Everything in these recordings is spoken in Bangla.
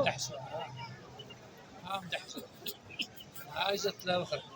مدحسون ها مدحسون عايزة لا أخرى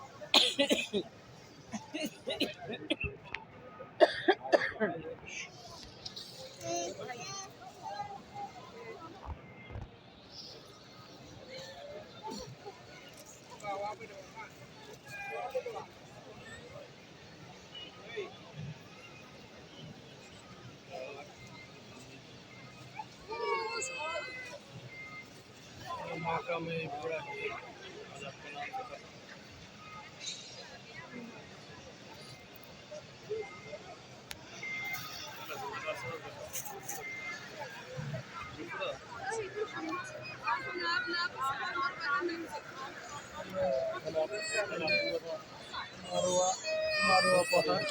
মাকামে ইব্রাহিম মারোয়া মারোয়া পাহাড়।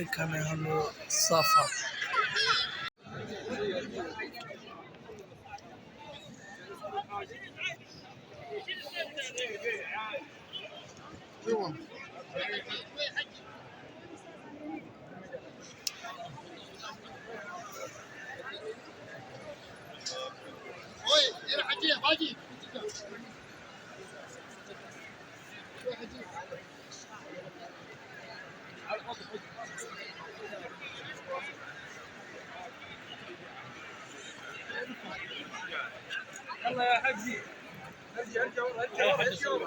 এখানে হলো সাফা। يلا يا حجي ارجع ارجع ارجع ارجع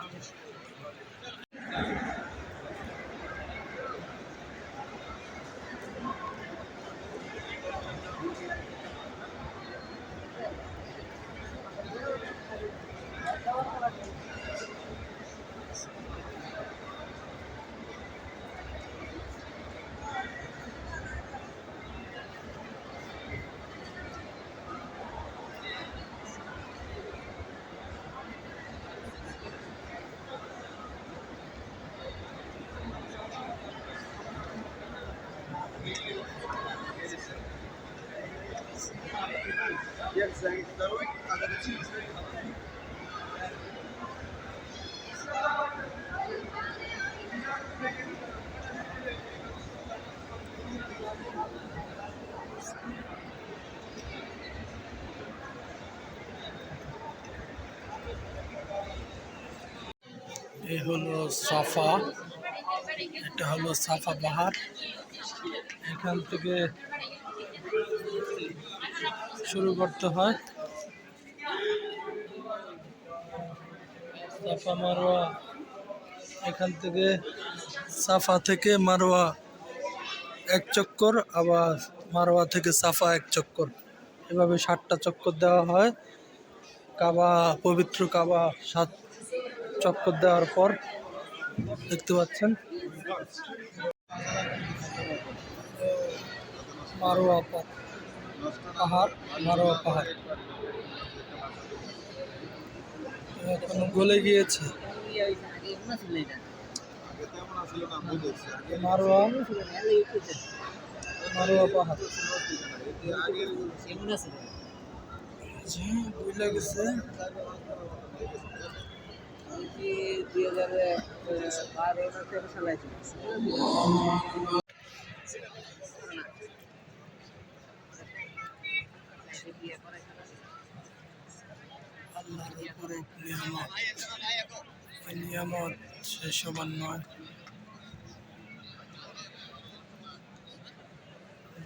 এই হলো সাফা এটা হলো সাফা পাহাড় এখান থেকে শুরু করতে হয়। সাফা মারোয়া, এখান থেকে সাফা থেকে মারোয়া এক চক্কর, আবার মারোয়া থেকে সাফা এক চক্কর। এভাবে ষাটটা চক্কর দেওয়া হয়। কাবা, পবিত্র কাবা, সাত চক্কর দেওয়ার পর দেখতে পাচ্ছেন। মারোয়া পা- পাহাড় মারোয়া পাহাড়। এখন গলে গিয়েছে। মারোয়া মারোয়া পাহাড়। বুঝলে গেছে দুই হাজার বারো তেরো সালে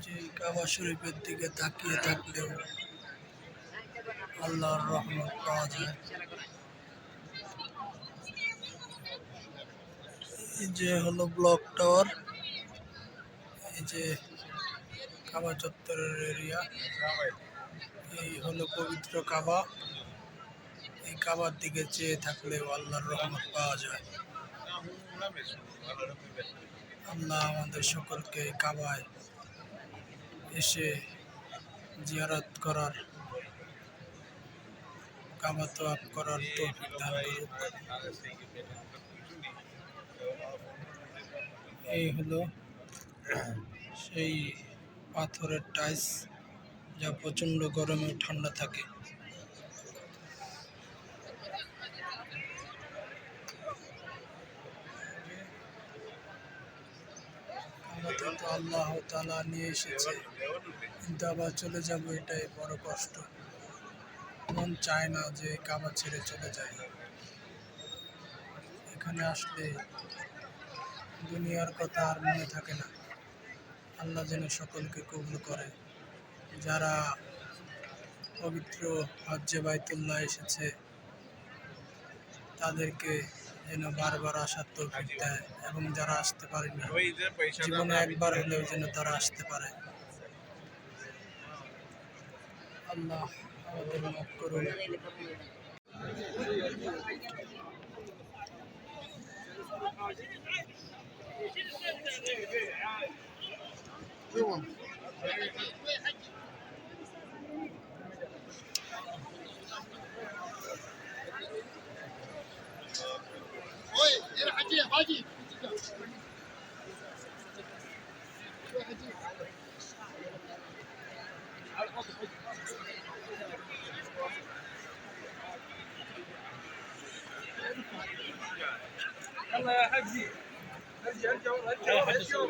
যে কাবা শরীফের দিকে তাকিয়ে থাকলেও আল্লাহর রহমত পাওয়া যায়। এই যে হলো ব্লক টাওয়ার, এই যে কাবা চত্বরের এরিয়া এই হলো পবিত্র কাবা। কাবার দিকে চেয়ে থাকলে আল্লাহর রহমত পাওয়া যায়। আল্লাহ আমাদের সকলকে কাবায় এসে জিয়ারত করার কাবা করার করুক। এই হলো সেই পাথরের টাইস যা প্রচণ্ড গরমে ঠান্ডা থাকে। আমাদের তো আল্লাহ তালা নিয়ে এসেছে। কিন্তু আবার চলে যাব, এটাই বড় কষ্ট। মন চায় না যে কাবা ছেড়ে চলে যায় এখানে আসলে দুনিয়ার কথা আর মনে থাকে না। আল্লাহ যেন সকলকে কবুল করে। যারা পবিত্র হজ্জে বাইতুল্লাহ এসেছে, তাদেরকে যেন বারবার আসার তৌফিক দেয় এবং যারা আসতে পারেনি জীবনে একবার হলেও যেন তারা আসতে পারে। আল্লাহ আমাদের মাফ করুন। يلا يا حجي ارجع ارجع ارجع